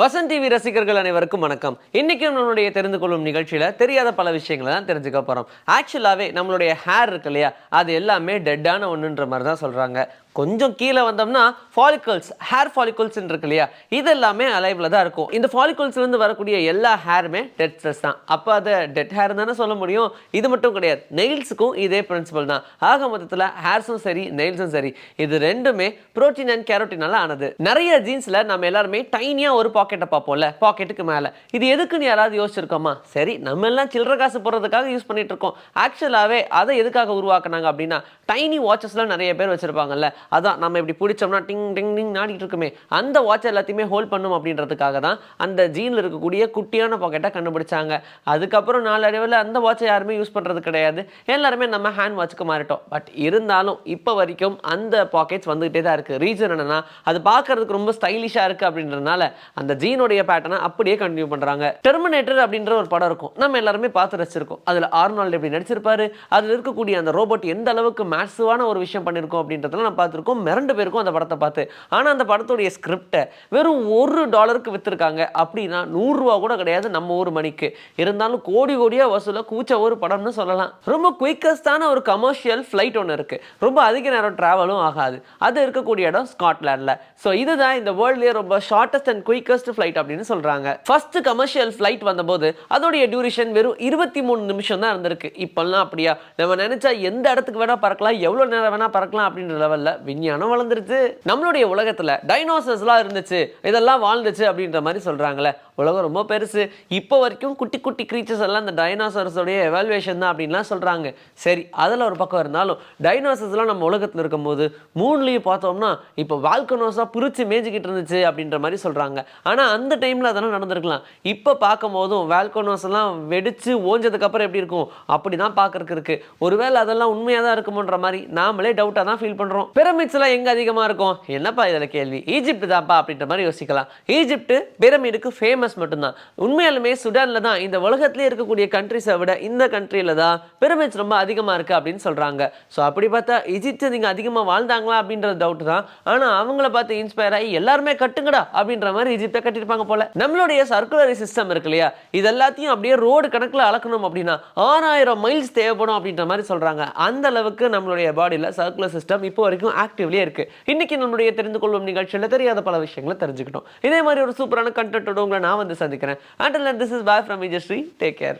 Vasan TV ரசிகர்கள் அனைவருக்கும் வணக்கம். இன்னைக்கு நம்மளுடைய தெரிந்து கொள்ளும் நிகழ்ச்சியில தெரியாத பல விஷயங்களை தான் தெரிஞ்சுக்க போறோம். ஆக்சுவலாகவே நம்மளுடைய ஹேர் இருக்கு இல்லையா? அது எல்லாமே டெட்டான ஒன்றுன்ற மாதிரி தான் சொல்றாங்க. கொஞ்சம் கீழே வந்தோம்னா ஃபாலிகல்ஸ் ஹேர் ஃபாலிகல்ஸ் இருக்கு இல்லையா? இது எல்லாமே அலைவில் தான் இருக்கும். இந்த follicles வரக்கூடிய எல்லா ஹேருமே டெட் செல்ஸ் தான். அப்போ அதை டெட் ஹேர் தானே சொல்ல முடியும்? இது மட்டும் கிடையாது. நெயில்ஸுக்கும் இதே பிரின்சிபல் தான். ஆக மொத்தத்தில் ஹேர்ஸும் சரி நெயில்ஸும் சரி. இது ரெண்டுமே ப்ரோட்டீன் அண்ட் கேரோட்டினால ஆனது. நிறைய ஜீன்ஸில் நம்ம எல்லாருமே டைனியாக ஒரு பாக்கெட்டை பார்ப்போம்ல. பாக்கெட்டுக்கு மேலே. இது எதுக்குன்னு யாராவது யோசிச்சிருக்கோமா? சரி நம்ம எல்லாம் சில்லற காசு போடுறதுக்காக யூஸ் பண்ணிட்டு இருக்கோம். ஆக்சுவலாகவே அதை எதுக்காக உருவாக்குனாங்க அப்படின்னா டைனி வாட்சஸ்லாம் நிறைய பேர் வச்சுருப்பாங்கல்ல. அதான் நம்ம இப்படி பிடிச்சோம்னா டிங் டிங் டிங் நாடிட்டு இருக்குமே. அந்த வாட்ச் எல்லாத்தையுமே ஹோல்ட் பண்ணும் அப்படின்றதுக்காக தான் அந்த ஜீனில் இருக்கக்கூடிய குட்டியான பாக்கெட்டை கண்டுபிடிச்சாங்க. அதுக்கப்புறம் நாளடைவில் அந்த வாட்சை யாருமே யூஸ் பண்ணுறது கிடையாது. எல்லாருமே நம்ம ஹேண்ட் வாட்சுக்கு மாறிட்டோம். பட் இருந்தாலும் இப்போ வரைக்கும் அந்த பாக்கெட்ஸ் வந்துகிட்டே தான் இருக்குது ரீசன் என்னென்னா அது பார்க்கறதுக்கு ரொம்ப ஸ்டைலிஷாக இருக்குது அப்படின்றதுனால அந்த ஜீனுடைய பேட்டர்னை அப்படியே கண்டினியூ பண்ணுறாங்க டெர்மினேட்டர் அப்படின்ற ஒரு படம் இருக்கும். நம்ம எல்லாருமே பார்த்து ரசிச்சிருக்கோம். அதில் ஆர்னால்டு எப்படி நடிச்சிருப்பாரு? அதில் இருக்கக்கூடிய அந்த ரோபோட் எந்த அளவுக்கு மேசிவான ஒரு விஷயம் பண்ணியிருக்கோம் அப்படின்றதெல்லாம் பார்த்து பார்த்துருக்கோம் மிரண்டு பேருக்கும் அந்த படத்தை பார்த்து. ஆனால் அந்த படத்துடைய ஸ்கிரிப்டை வெறும் ஒரு டாலருக்கு விற்றுருக்காங்க அப்படின்னா நூறுரூவா கூட கிடையாது நம்ம ஊர் மணிக்கு. இருந்தாலும் கோடி கோடியாக வசூல கூச்ச ஒரு படம்னு சொல்லலாம். ரொம்ப குயிக்கஸ்டான ஒரு கமர்ஷியல் ஃப்ளைட் ஒன்று இருக்குது ரொம்ப அதிக நேரம் ட்ராவலும் ஆகாது. அது இருக்கக்கூடிய இடம் ஸ்காட்லாண்டில் ஸோ இதுதான் இந்த வேர்ல்ட்லேயே ரொம்ப ஷார்ட்டஸ்ட் அண்ட் குயிக்கஸ்ட் ஃப்ளைட் அப்படின்னு சொல்கிறாங்க ஃபர்ஸ்ட் கமர்ஷியல் ஃப்ளைட் வந்தபோது அதோடைய டியூரேஷன் வெறும் இருபத்தி மூணு நிமிஷம் தான் இருந்திருக்கு. இப்போல்லாம் அப்படியா? நம்ம நினச்சா எந்த இடத்துக்கு வேணால் பறக்கலாம் எவ்வளோ நேரம் வேணால் பறக்கலாம் அப்படின்ற லெவலில் விஞ்ஞானம் வளர்ந்துருச்சு. நம்மளுடைய உலகத்தில் டைனோசர்ஸ்லாம் இருந்துச்சு. இதெல்லாம் வாழ்ந்துச்சு அப்படின்ற மாதிரி சொல்கிறாங்களே உலகம் ரொம்ப பெருசு. இப்போ வரைக்கும் குட்டி குட்டி க்ரீச்சர்ஸ் எல்லாம் இந்த டைனோசர்ஸோடைய எவால்வேஷன் தான் அப்படின்லாம் சொல்கிறாங்க சரி அதில் ஒரு பக்கம் இருந்தாலும் டைனோசர்ஸ்லாம் நம்ம உலகத்தில் இருக்கும்போது மூணுலேயும் பார்த்தோம்னா இப்போ வால்கனோஸாக பிரித்து மேய்ஞ்சிக்கிட்டு இருந்துச்சு அப்படின்ற மாதிரி சொல்கிறாங்க ஆனால் அந்த டைமில் அதெல்லாம் நடந்திருக்கலாம். இப்போ பார்க்கும் போதும் வால்கனோஸ் எல்லாம் வெடித்து ஓஞ்சதுக்கப்புறம் எப்படி இருக்கும்? அப்படி தான் பார்க்கறதுக்கு இருக்குது ஒருவேளை அதெல்லாம் உண்மையாக தான் இருக்குமோன்ற மாதிரி நாமளே டவுட்டாக தான் ஃபீல் பண்ணுறோம் எல்லாம் எங்கே அதிகமாக இருக்கும்? என்னப்பா இதில் கேள்வி? ஈஜிப்ட் தான்ப்பா அப்படின்ற மாதிரி யோசிக்கலாம். ஈஜிப்ட் பிரமிடுக்கு ஃபேமஸ் மட்டும்தான். உண்மையாலுமே சுடானில் தான் இந்த உலகத்துலேயே இருக்கக்கூடிய கண்ட்ரிஸை விட இந்த கண்ட்ரியில் தான் பிரமிட்ஸ் ரொம்ப அதிகமாக இருக்குது அப்படின்னு சொல்கிறாங்க ஸோ அப்படி பார்த்தா ஈஜிப்ட் நீங்கள் அதிகமாக வாழ்ந்தாங்களா அப்படின்ற டவுட் தான். ஆனால் அவங்கள பார்த்து இன்ஸ்பயர் ஆகி எல்லாருமே கட்டுங்கடா அப்படின்ற மாதிரி ஈஜிப்டை கட்டியிருப்பாங்க போல. நம்மளுடைய சர்க்குலரி சிஸ்டம் இருக்கு இல்லையா? இது எல்லாத்தையும் அப்படியே ரோடு கணக்கில் அளக்கணும் அப்படின்னா ஆறாயிரம் மைல்ஸ் தேவைப்படும் அப்படின்ற மாதிரி சொல்கிறாங்க அந்த அளவுக்கு நம்மளுடைய பாடியில் சர்க்குலர் சிஸ்டம் இப்போ வரைக்கும் ஆக்டிவ்லேயே இருக்குது இன்னைக்கு நம்மளுடைய தெரிந்து கொள்ளும் நிகழ்ச்சியில் தெரியாத பல விஷயங்களை தெரிஞ்சுக்கிட்டோம். இதே மாதிரி ஒரு சூப்பரான கண்டென்ட்டோட உங்களை நான் வந்து சந்திக்கிறேன். And this is bye from Vijayasri take care